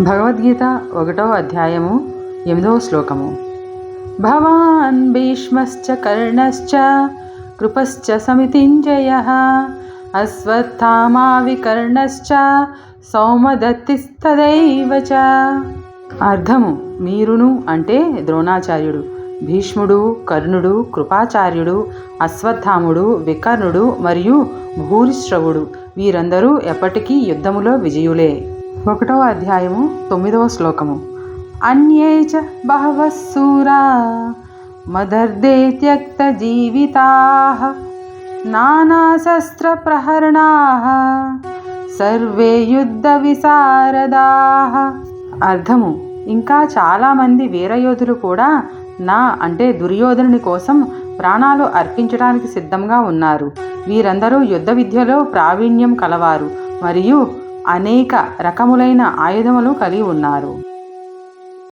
భగవద్గీత ఒకటో అధ్యాయము ఎనిమిదవ శ్లోకము. భవాన్ భీష్మశ్చ కర్ణశ్చ కృపశ్చ సమితింజయ అశ్వత్థామావికర్ణశ్చ సౌమదత్తిస్తదైవ చ అర్థము మీరును అంటే ద్రోణాచార్యుడు భీష్ముడు కర్ణుడు కృపాచార్యుడు అశ్వత్థాముడు వికర్ణుడు మరియు భూరిశ్రవుడు వీరందరూ ఎప్పటికీ యుద్ధములో విజయులే. ఒకటవ అధ్యాయము తొమ్మిదవ శ్లోకము. అన్యే చ బహవः మదర్దే త్యక్త జీవితా నానాశస్త్రప్రహరణా సర్వే యుద్ధ విశారదా అర్థము. ఇంకా చాలామంది వీరయోధులు కూడా నా అంటే దుర్యోధనుని కోసం ప్రాణాలు అర్పించడానికి సిద్ధంగా ఉన్నారు. వీరందరూ యుద్ధ విద్యలో ప్రావీణ్యం కలవారు. మరియు అనేక రకములైన ఆయుధములు కలిగి ఉన్నారు.